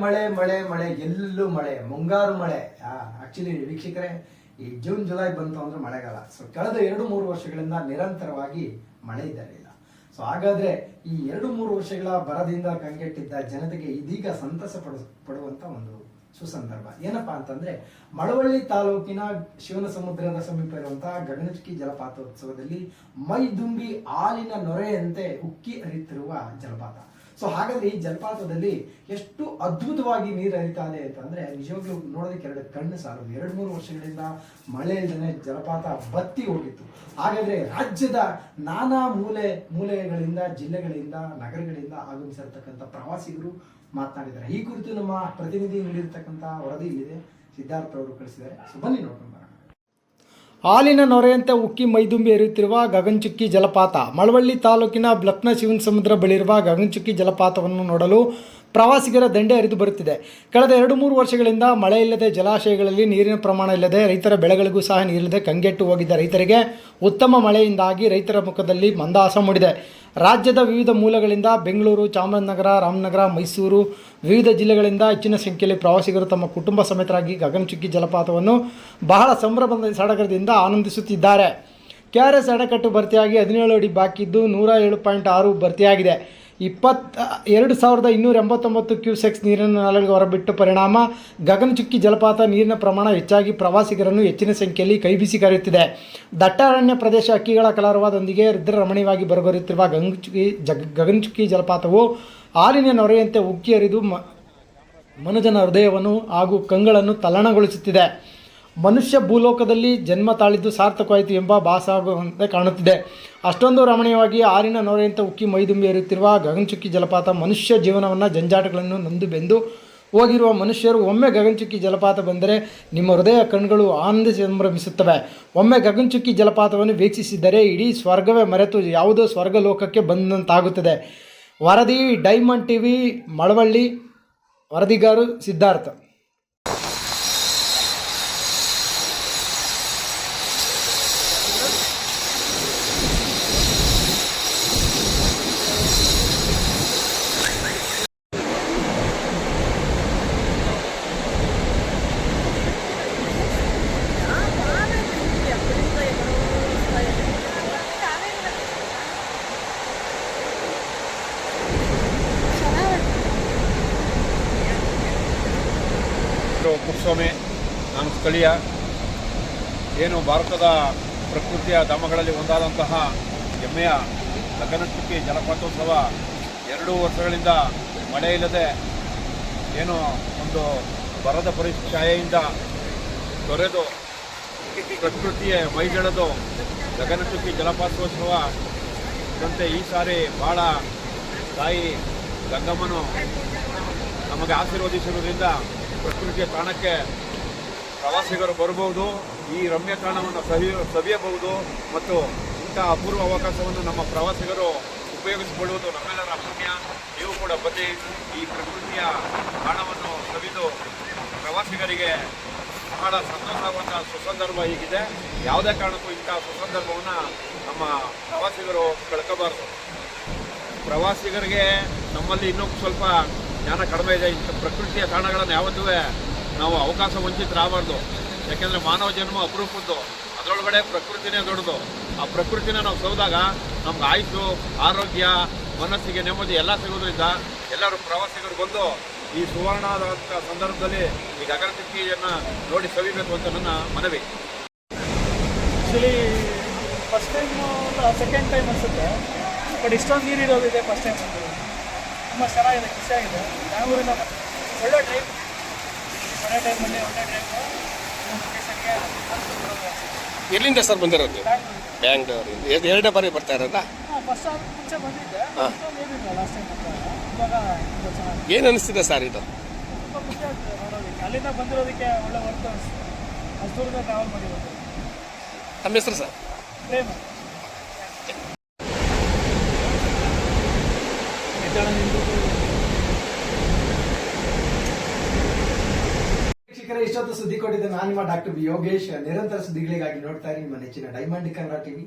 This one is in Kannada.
ಮಳೆ ಮಳೆ ಮಳೆ, ಎಲ್ಲೂ ಮಳೆ, ಮುಂಗಾರು ಮಳೆ. ಆಕ್ಚುಲಿ ವೀಕ್ಷಕರೇ, ಈ ಜೂನ್ ಜುಲೈ ಬಂತು ಅಂದ್ರೆ ಮಳೆಗಾಲ. ಸೊ ಕಳೆದ ಎರಡು, ಮೂರು ವರ್ಷಗಳಿಂದ ನಿರಂತರವಾಗಿ ಮಳೆ ಇದ್ದಿರಲಿಲ್ಲ ಸೊ ಹಾಗಾದ್ರೆ ಈ ಎರಡು, ಮೂರು ವರ್ಷಗಳ ಬರದಿಂದ ಕಂಗೆಟ್ಟಿದ್ದ ಜನತೆಗೆ ಇದೀಗ ಸಂತಸ ಪಡ, ಪಡುವಂತ ಒಂದು ಸುಸಂದರ್ಭ. ಏನಪ್ಪಾ ಅಂತಂದ್ರೆ, ಮಳವಳ್ಳಿ ತಾಲೂಕಿನ ಶಿವನ ಸಮುದ್ರದ ಸಮೀಪ ಇರುವಂತಹ ಗಗನಚುಕ್ಕಿ ಜಲಪಾತೋತ್ಸವದಲ್ಲಿ ಮೈದುಂಬಿ ಹಾಲಿನ ನೊರೆಯಂತೆ ಉಕ್ಕಿ ಹರಿತಿರುವ ಜಲಪಾತ. ಸೊ ಹಾಗಾದ್ರೆ ಈ ಜಲಪಾತದಲ್ಲಿ ಎಷ್ಟು ಅದ್ಭುತವಾಗಿ ನೀರು ಹರಿತಾ ಇದೆ ಅಂತಂದ್ರೆ ನಿಜವಾಗ್ಲೂ ನೋಡೋದಕ್ಕೆ ಎರಡು ಕಣ್ಣು ಸಾಲದು ಎರಡು ಮೂರು ವರ್ಷಗಳಿಂದ ಮಳೆ ಇಲ್ಲದೆ ಜಲಪಾತ ಬತ್ತಿ ಹೋಗಿತ್ತು. ಹಾಗಾದ್ರೆ ರಾಜ್ಯದ ನಾನಾ ಮೂಲೆ ಮೂಲೆಗಳಿಂದ, ಜಿಲ್ಲೆಗಳಿಂದ, ನಗರಗಳಿಂದ ಆಗಮಿಸಿರ್ತಕ್ಕಂಥ ಪ್ರವಾಸಿಗರು ಮಾತನಾಡಿದ್ದಾರೆ. ಈ ಕುರಿತು ನಮ್ಮ ಪ್ರತಿನಿಧಿ ನೀಡಿರ್ತಕ್ಕಂಥ ವರದಿ ಇಲ್ಲಿದೆ. ಸಿದ್ಧಾರ್ಥ ಅವರು ಕಳಿಸಿದ್ದಾರೆ. ಸೊ ಬನ್ನಿ ನೋಡ್ಕೊಂಡು ಹಾಲಿನ ನೊರೆಯಂತೆ ಉಕ್ಕಿ ಮೈದುಂಬಿ ಹರಿಯುತ್ತಿರುವ ಗಗನಚುಕ್ಕಿ ಜಲಪಾತ, ಮಳವಳ್ಳಿ ತಾಲೂಕಿನ ಬ್ಲಕ್ನ ಶಿವನ ಸಮುದ್ರ ಬಳಿರುವ ಗಗನಚುಕ್ಕಿ ಜಲಪಾತವನ್ನು ನೋಡಲು ಪ್ರವಾಸಿಗರ ದಂಡೆ ಹರಿದು ಬರುತ್ತಿದೆ. ಕಳೆದ ಎರಡು ಮೂರು ವರ್ಷಗಳಿಂದ ಮಳೆ ಇಲ್ಲದೆ ಜಲಾಶಯಗಳಲ್ಲಿ ನೀರಿನ ಪ್ರಮಾಣ ಇಲ್ಲದೆ ರೈತರ ಬೆಳೆಗಳಿಗೂ ಸಹ ನೀರಿಲ್ಲದೆ ಕಂಗೆಟ್ಟು ಹೋಗಿದ್ದ ರೈತರಿಗೆ ಉತ್ತಮ ಮಳೆಯಿಂದಾಗಿ ರೈತರ ಮುಖದಲ್ಲಿ ಮಂದಹಾಸ ಮೂಡಿದೆ. ರಾಜ್ಯದ ವಿವಿಧ ಮೂಲಗಳಿಂದ ಬೆಂಗಳೂರು, ಚಾಮರಾಜನಗರ, ರಾಮನಗರ, ಮೈಸೂರು ವಿವಿಧ ಜಿಲ್ಲೆಗಳಿಂದ ಹೆಚ್ಚಿನ ಸಂಖ್ಯೆಯಲ್ಲಿ ಪ್ರವಾಸಿಗರು ತಮ್ಮ ಕುಟುಂಬ ಸಮೇತರಾಗಿ ಗಗನಚುಕ್ಕಿ ಜಲಪಾತವನ್ನು ಬಹಳ ಸಂಭ್ರಮದ ಸಡಗರದಿಂದ ಆನಂದಿಸುತ್ತಿದ್ದಾರೆ. ಕೆ ಆರ್ ಎಸ್ ಅಣೆಕಟ್ಟು ಭರ್ತಿಯಾಗಿ ಹದಿನೇಳು ಅಡಿ ಬಾಕಿದ್ದು ನೂರ ಏಳು ಪಾಯಿಂಟ್ ಆರು ಭರ್ತಿಯಾಗಿದೆ. ಇಪ್ಪತ್ತ ಎರಡು ಸಾವಿರದ ಇನ್ನೂರ ಎಂಬತ್ತೊಂಬತ್ತು ಕ್ಯೂಸೆಕ್ಸ್ ನೀರಿನ ನಾಲೆಗೆ ಹೊರಬಿಟ್ಟು ಪರಿಣಾಮ. ಗಗನಚುಕ್ಕಿ ಜಲಪಾತ ನೀರಿನ ಪ್ರಮಾಣ ಹೆಚ್ಚಾಗಿ ಪ್ರವಾಸಿಗರನ್ನು ಹೆಚ್ಚಿನ ಸಂಖ್ಯೆಯಲ್ಲಿ ಕೈಬೀಸಿ ಕರೆಯುತ್ತಿದೆ. ದಟ್ಟಾರಣ್ಯ ಪ್ರದೇಶ ಹಕ್ಕಿಗಳ ರುದ್ರ ರಮಣೀಯವಾಗಿ ಬರಗೊರುತ್ತಿರುವ ಗಂಗಚುಕ್ಕಿ ಜಗ್ ಗಗನಚುಕ್ಕಿ ಜಲಪಾತವು ಹಾಲಿನ ನೊರೆಯಂತೆ ಉಕ್ಕಿ ಹರಿದು ಮನುಜನ ಹೃದಯವನ್ನು ಹಾಗೂ ಕಂಗಳನ್ನು ತಲ್ಲಣಗೊಳಿಸುತ್ತಿದೆ. ಮನುಷ್ಯ ಭೂಲೋಕದಲ್ಲಿ ಜನ್ಮ ತಾಳಿದ್ದು ಸಾರ್ಥಕವಾಯಿತು ಎಂಬ ಭಾಸಾಗುವಂತೆ ಕಾಣುತ್ತಿದೆ. ಅಷ್ಟೊಂದು ರಮಣೀಯವಾಗಿ ಆರಿನ ನೊರೆಯಂತೆ ಉಕ್ಕಿ ಮೈದುಂಬಿ ಹರಿಯುತ್ತಿರುವ ಗಗನಚುಕ್ಕಿ ಜಲಪಾತ ಮನುಷ್ಯ ಜೀವನವನ್ನು ಜಂಜಾಟಗಳನ್ನು ನಂದು ಬೆಂದು ಹೋಗಿರುವ ಮನುಷ್ಯರು ಒಮ್ಮೆ ಗಗನಚುಕ್ಕಿ ಜಲಪಾತ ಬಂದರೆ ನಿಮ್ಮ ಹೃದಯ ಕಣ್ಗಳು ಆನಂದ ಸಂಭ್ರಮಿಸುತ್ತವೆ. ಒಮ್ಮೆ ಗಗನಚುಕ್ಕಿ ಜಲಪಾತವನ್ನು ವೀಕ್ಷಿಸಿದರೆ ಇಡೀ ಸ್ವರ್ಗವೇ ಮರೆತು ಯಾವುದೋ ಸ್ವರ್ಗಲೋಕಕ್ಕೆ ಬಂದಂತಾಗುತ್ತದೆ. ವರದಿ, ಡೈಮಂಡ್ ಟಿ ವಿ ಮಳವಳ್ಳಿ, ವರದಿಗಾರು ಸಿದ್ಧಾರ್ಥ. ಹೆಸರು ಕುಪ್ಸ್ವಾಮಿ ನಾನು ಸ್ಥಳೀಯ, ಏನು ಭಾರತದ ಪ್ರಕೃತಿಯ ಧಾಮಗಳಲ್ಲಿ ಒಂದಾದಂತಹ ಹೆಮ್ಮೆಯ ಗಗನಚುಕ್ಕಿ ಜಲಪಾತೋತ್ಸವ ಎರಡು ವರ್ಷಗಳಿಂದ ಮಳೆ ಇಲ್ಲದೆ ಏನು ಒಂದು ಬರದ ಪರಿಛಾಯೆಯಿಂದ ಛಾಯೆಯಿಂದ ತೊರೆದು ಪ್ರಕೃತಿಯ ಮೈಗೆಳೆದು ಗಗನಚುಕ್ಕಿ ಜಲಪಾತೋತ್ಸವ. ಇದಂತೆ ಈ ಸಾರಿ ಭಾಳ ತಾಯಿ ಗಂಗಮ್ಮನು ನಮಗೆ ಆಶೀರ್ವದಿಸಿರುವುದರಿಂದ ಪ್ರಕೃತಿಯ ತಾಣಕ್ಕೆ ಪ್ರವಾಸಿಗರು ಬರಬಹುದು, ಈ ರಮ್ಯ ತಾಣವನ್ನು ಸವಿ, ಸವಿಯಬಹುದು ಮತ್ತು ಇಂಥ ಅಪೂರ್ವ ಅವಕಾಶವನ್ನು ನಮ್ಮ ಪ್ರವಾಸಿಗರು ಉಪಯೋಗಿಸಿಕೊಳ್ಳುವುದು ನಮ್ಮೆಲ್ಲರ ಪುಣ್ಯ. ನೀವು ಕೂಡ ಬನ್ನಿ, ಈ ಪ್ರಕೃತಿಯ ತಾಣವನ್ನು ಸವಿದು ಪ್ರವಾಸಿಗರಿಗೆ ಬಹಳ ಸಂತೋಷವಾದ ಸುಸಂದರ್ಭ ಹೀಗಿದೆ. ಯಾವುದೇ ಕಾರಣಕ್ಕೂ ಇಂಥ ಸುಸಂದರ್ಭವನ್ನು ನಮ್ಮ ಪ್ರವಾಸಿಗರು ಕಳ್ಕೋಬಾರ್ದು. ಪ್ರವಾಸಿಗರಿಗೆ ನಮ್ಮಲ್ಲಿ ಇನ್ನೂ ಸ್ವಲ್ಪ ಜ್ಞಾನ ಕಡಿಮೆ ಇದೆ. ಇಂಥ ಪ್ರಕೃತಿಯ ತಾಣಗಳನ್ನು ಯಾವತ್ತೂ ನಾವು ಅವಕಾಶ ವಂಚಿತರಾಗಬಾರ್ದು. ಯಾಕೆಂದರೆ ಮಾನವ ಜನ್ಮ ಅಪರೂಪದ್ದು. ಅದರೊಳಗಡೆ ಪ್ರಕೃತಿನೇ ದೊಡ್ಡದು. ಆ ಪ್ರಕೃತಿನ ನಾವು ಸೌದಾಗ ನಮ್ಗೆ ಆಯುಷು ಆರೋಗ್ಯ, ಮನಸ್ಸಿಗೆ ನೆಮ್ಮದಿ ಎಲ್ಲ ಸಿಗೋದ್ರಿಂದ ಎಲ್ಲರೂ ಪ್ರವಾಸಿಗರು ಬಂದು ಈ ಸುವರ್ಣದಂಥ ಸಂದರ್ಭದಲ್ಲಿ ಈ ಗಗನತಿಕ್ಕಿಯನ್ನು ನೋಡಿ ಸವಿಬೇಕು ಅಂತ ನನ್ನ ಮನವಿ. Actually first time second time ಅನಿಸುತ್ತೆ. ಬಟ್ ಇಷ್ಟೊಂದು ನೀರಿರೋದಿದೆ ಫಸ್ಟ್ ಟೈಮ್ ತುಂಬ ಚೆನ್ನಾಗಿದೆ ಖುಷಿಯಾಗಿದೆ ಆಗಿದೆ. ಬಂದು ಒಳ್ಳೆ ಡ್ರೈವ್ ಒಳ್ಳೆ ಟೈಮಲ್ಲಿ ಒಳ್ಳೆ ಡ್ರೈವ್ ಲೊಕೇಶನ್ಗೆ ಎಲ್ಲಿಂದ ಸರ್ ಬಂದಿರೋದು? ಬ್ಯಾಂಗ್ಳೂರಿಂದ. ಎರಡು ಎರಡನೇ ಬಾರಿ ಬರ್ತಾ ಇರೋದಾ? ಫಸ್ಟ್ ಮುಂಚೆ ಬಂದಿದ್ದೆ. ಲಾಸ್ಟ್ ಟೈಮ್ ಇವಾಗ ಏನು ಅನಿಸ್ತಿದೆ ಸರ್ ಇದು? ತುಂಬ ಖುಷಿ ಆಗ್ತದೆ ನೋಡೋದಕ್ಕೆ. ಅಲ್ಲಿಂದ ಬಂದಿರೋದಕ್ಕೆ ಒಳ್ಳೆ ವರ್ಕ್ ಅನಿಸ್ತು. ಅಷ್ಟು ಟ್ರಾವೆಲ್ ಮಾಡಿರೋದು. ನಮ್ಮ ಹೆಸರು ಸರ್ ಪ್ರೇಮ. ಇಷ್ಟೊತ್ತು ಸುದ್ದಿ ಕೊಟ್ಟಿದ್ದ ನಾನು ನಿಮ್ಮ ಡಾಕ್ಟರ್ ಬಿ ಯೋಗೇಶ್. ನಿರಂತರ ಸುದ್ದಿಗಳಿಗಾಗಿ ನೋಡ್ತಾ ಇರಿ ನಿಮ್ಮ ನೆಚ್ಚಿನ ಡೈಮಂಡ್ ಕನ್ನಡ ಟಿವಿ